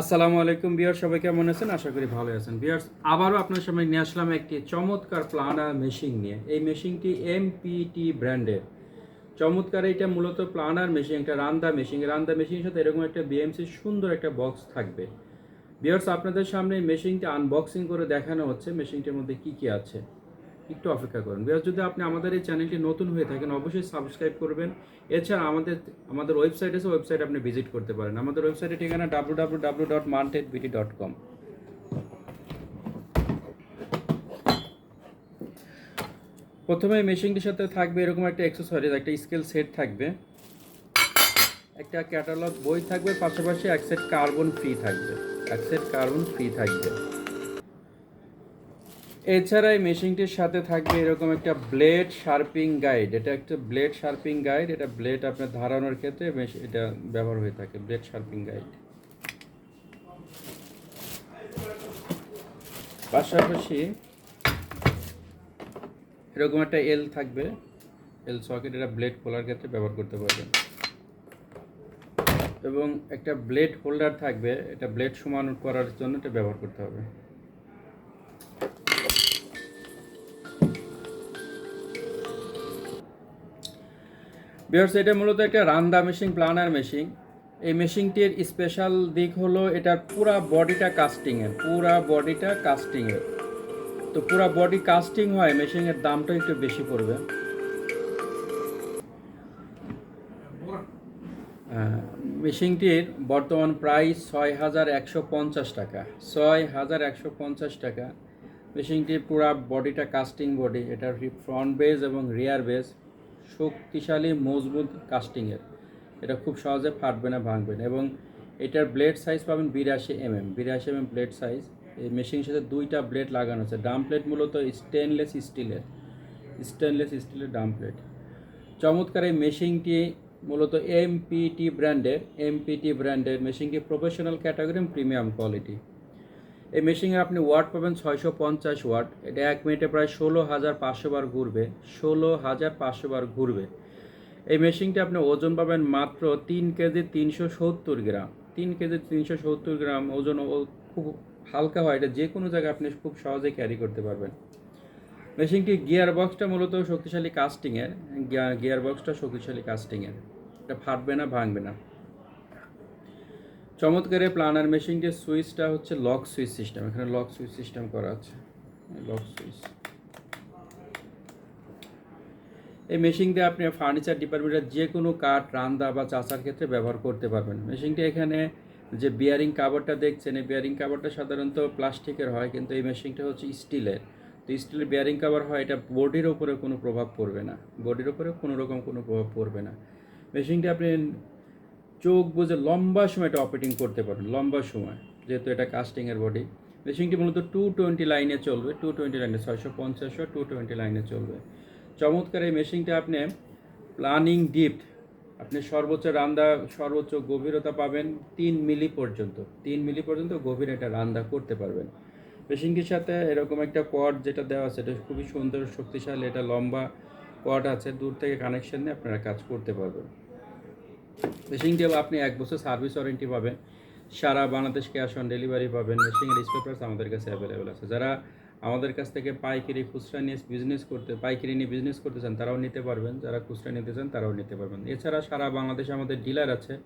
আসসালামু আলাইকুম বিয়ার সবাই কেমন আছেন? আশা করি ভালো আছেন। বিয়ার্স আবারও আপনার সামনে নিয়ে আসলাম একটি চমৎকার প্লানার মেশিন নিয়ে। এই মেশিনটি এমপিটি ব্র্যান্ডের চমৎকার এটা মূলত প্লানার মেশিন একটা রান্দা মেশিন রান্দা মেশিনের সাথে এরকম একটা বিএমসি সুন্দর একটা বক্স থাকবে। বিয়ার্স আপনাদের সামনে মেশিনটি আনবক্সিং করে দেখানো হচ্ছে। মেশিনটির মধ্যে কি কি আছে? একটু অপেক্ষা করুন। বিয়ার্স যদি আপনি আমাদের এই চ্যানেলটি নতুন হয়ে থাকেন, অবশ্যই সাবস্ক্রাইব করবেন। এছাড়া আমাদের আমাদের ওয়েবসাইট আছে, ওয়েবসাইট আপনি ভিজিট করতে পারেন। আমাদের ওয়েবসাইটের ঠিকানা ডাব্লু ডাব্লু ডাব্লু ডট মার্টেড বিটি ডট কম প্রথমে মেশিনটির সাথে থাকবে এরকম একটা অ্যাক্সেসরিজ একটা স্কেল সেট থাকবে। একটা ক্যাটালগ বই থাকবে, পাশাপাশি এক সেট কার্বন ফ্রি থাকবে। এক সেট কার্বন ফ্রি থাকবে। এছাড়া এই মেশিনটির সাথে থাকবে এরকম একটা ব্লেড শার্পিং গাইড এটা একটা ব্লেড শার্পিং গাইড এটা ব্লেড আপনার ধারানোর ক্ষেত্রে এটা ব্যবহার হয়ে থাকে ব্লেড শার্পিং গাইড পাশাপাশি এরকম একটা এল থাকবে এল সকেট এটা ব্লেড খোলার ক্ষেত্রে ব্যবহার করতে পারবেন। এবং একটা ব্লেড হোল্ডার থাকবে, এটা ব্লেড সমান করার জন্য এটা ব্যবহার করতে হবে। বিয়ার্স এটা মূলত একটা রান্দা মেশিন প্লানার মেশিন এই মেশিনটির স্পেশাল দিক হলো এটার পুরা বডিটা কাস্টিংয়ের পুরা বডিটা কাস্টিংয়ের তো পুরা বডি কাস্টিং হয় মেশিনের দামটা একটু বেশি পড়বে। হ্যাঁ, মেশিনটির বর্তমান প্রাইস ছয় হাজার একশো পঞ্চাশ টাকা ছয় হাজার একশো পঞ্চাশ টাকা। মেশিনটির পুরা বডিটা কাস্টিং বডি এটার ফ্রন্ট বেজ এবং রিয়ার বেজ শক্তিশালী, মজবুত কাস্টিংয়ের এটা খুব সহজে ফাটবে না, ভাঙবে না এবং এটার ব্লেড সাইজ পাবেন বিরাশি এমএম বিরাশি এমএম ব্লেড সাইজ এই মেশিনের সাথে দুইটা ব্লেড লাগানো আছে। ডাম প্লেট মূলত স্টেনলেস স্টিলের স্টেনলেস স্টিলের ডাম প্লেট চমৎকার এই মেশিনটি মূলত এমপিটি ব্র্যান্ডের এমপিটি ব্র্যান্ডের মেশিনটি প্রফেশনাল ক্যাটাগরি প্রিমিয়াম কোয়ালিটি এই মেশিনে আপনি ওয়াট পাবেন ছয়শো পঞ্চাশ ওয়াট এটা এক মিনিটে প্রায় ষোলো হাজার পাঁচশো বার ঘুরবে, ষোলো হাজার পাঁচশো বার ঘুরবে। এই মেশিনটি আপনি ওজন পাবেন মাত্র তিন কেজি তিনশো সত্তর গ্রাম। তিন কেজি তিনশো সত্তর গ্রাম ওজন খুব হালকা হয়, এটা যে কোনো জায়গায় আপনি খুব সহজে ক্যারি করতে পারবেন। মেশিনটি গিয়ার বক্সটা মূলত শক্তিশালী কাস্টিংয়ের গিয়ার বক্সটা শক্তিশালী কাস্টিংয়ের এটা ফাটবে না, ভাঙবে না। চমৎকার এই প্লানার মেশিনটির সুইচটা হচ্ছে লক সুইচ সিস্টেম। এখানে লক সুইচ সিস্টেম করা আছে। Lock switch. এই মেশিন দিয়ে আপনি ফার্নিচার ডিপার্টমেন্টের যে কোনো কাঠ, রান্দা বা চাষার ক্ষেত্রে ব্যবহার করতে পারবেন। মেশিনটি এখানে যে বিয়ারিং কাভারটা দেখছেন, এই বিয়ারিং কাভারটা সাধারণত প্লাস্টিকের হয়, কিন্তু এই মেশিনটা হচ্ছে স্টিলের। তো স্টিলের বিয়ারিং কাভার হয়, এটা বডির ওপরে কোনো প্রভাব পড়বে না। বডির ওপরে কোনো রকম কোনো প্রভাব পড়বে না। মেশিনটি আপনি চোখ বুঝে লম্বা সময় এটা অপারেটিং করতে পারবেন, লম্বা সময়। যেহেতু এটা কাস্টিংয়ের বডি মেশিনটি মূলত টু টোয়েন্টি লাইনে চলবে টু টোয়েন্টি লাইনে ছয়শো পঞ্চাশশো টু টোয়েন্টি লাইনে চলবে। চমৎকার এই মেশিনটা আপনি প্লানিং ডিপ আপনি সর্বোচ্চ রান্দা, সর্বোচ্চ গভীরতা পাবেন তিন মিলি পর্যন্ত। তিন মিলি পর্যন্ত গভীর এটা রান্দা করতে পারবেন। মেশিনটির সাথে এরকম একটা কর্ড যেটা দেওয়া আছে, এটা খুবই সুন্দর, শক্তিশালী, এটা লম্বা কর্ড আছে। দূর থেকে কানেকশন নিয়ে আপনারা কাজ করতে পারবেন। মেশিনটি আপনি এক বছর সার্ভিস ওয়ারেন্টি পাবেন। সারা বাংলাদেশ ক্যাশ অন ডেলিভারি পাবেন। মেশিনের স্পেপার্স আমাদের কাছে অ্যাভেলেবেল আছে। যারা আমাদের কাছ থেকে পাইকারি খুচরা নিয়ে বিজনেস করতে, পাইকারি নিয়ে বিজনেস করতে চান, তারাও নিতে পারবেন। যারা খুচরা নিতে চান, তারাও নিতে পারবেন। এছাড়া সারা বাংলাদেশে আমাদের ডিলার আছে।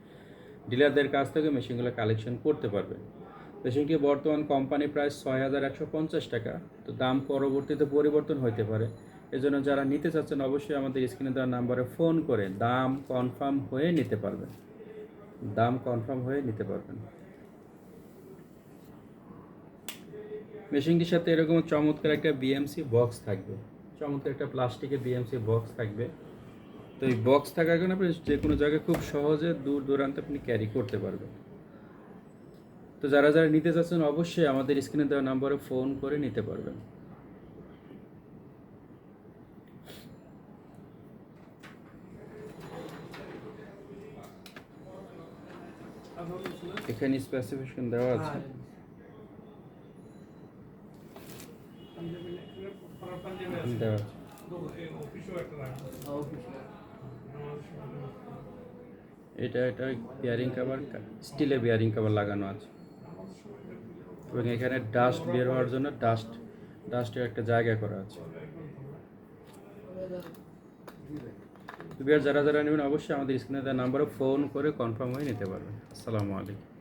ডিলারদের কাছ থেকে মেশিনগুলো কালেকশন করতে পারবেন। মেশিনটি বর্তমান কোম্পানি প্রাইস ছয় হাজার একশো পঞ্চাশ টাকা। তো দাম পরবর্তীতে পরিবর্তন হতে পারে। এজন্য যারা নিতে চাচ্ছেন অবশ্যই আমাদের স্ক্রিনে দেওয়া নাম্বারে ফোন করে দাম কনফার্ম হয়ে নিতে পারবেন। দাম কনফার্ম হয়ে নিতে পারবেন। মেশিনটির সাথে এরকম চমৎকার একটা বিএমসি বক্স থাকবে। চমৎকার একটা প্লাস্টিকের বিএমসি বক্স থাকবে। তো এই বক্স থাকার কারণে আপনি যে কোনো জায়গায় খুব সহজে দূর দূরান্তে আপনি ক্যারি করতে পারবেন। তো যারা যারা নিতে চাচ্ছেন অবশ্যই আমাদের স্ক্রিনে দেওয়া নাম্বারে ফোন করে নিতে পারবেন। এখানে স্পেসিফিকেশন দেওয়া আছে। দেওয়া আছে। এটা এটা বিয়ারিং কাভার স্টিলের বিয়ারিং কাভার লাগানো আছে। এবং এখানে ডাস্ট বের হওয়ার জন্য ডাস্ট ডাস্টের একটা জায়গা করা আছে। তো বিয়ার যারা যারা নেবেন অবশ্যই আমাদের স্ক্রিনে দেওয়া নাম্বারে ফোন করে কনফার্ম হয়ে নিতে পারবেন। আসসালামু আলাইকুম।